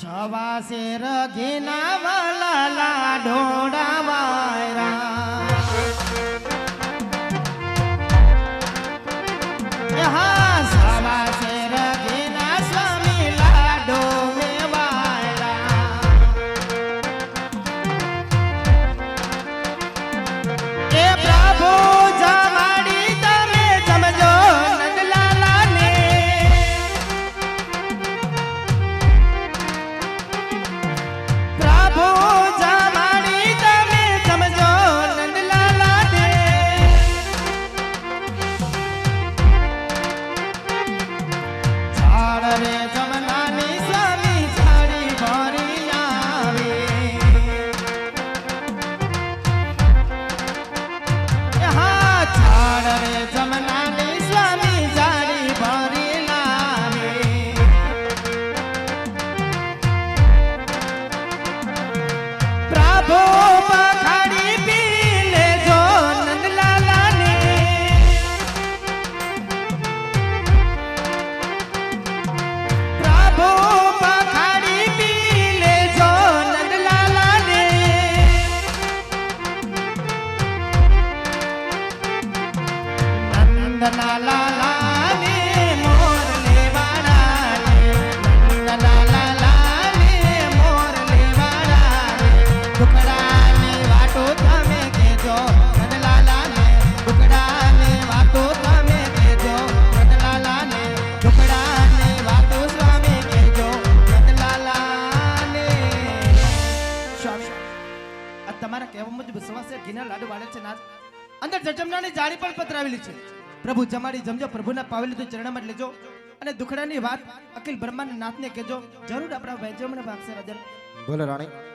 সবাসের ঘিনা આ તમારા કહેવા મુજબ સવાસે ઘીના લાડુ વાળે છે નાથ અંદર જજમનાની જાળી પણ પતરાવેલી છે. પ્રભુ જમાડી જમજો, પ્રભુના પાવેલી તું ચરણમાં લેજો. અને દુખડાની વાત અખિલ બ્રહ્માંડ નાથને કહેજો. જરૂર આપણા વૈજ્યમને ભાગશે રાજન બોલો રાણી.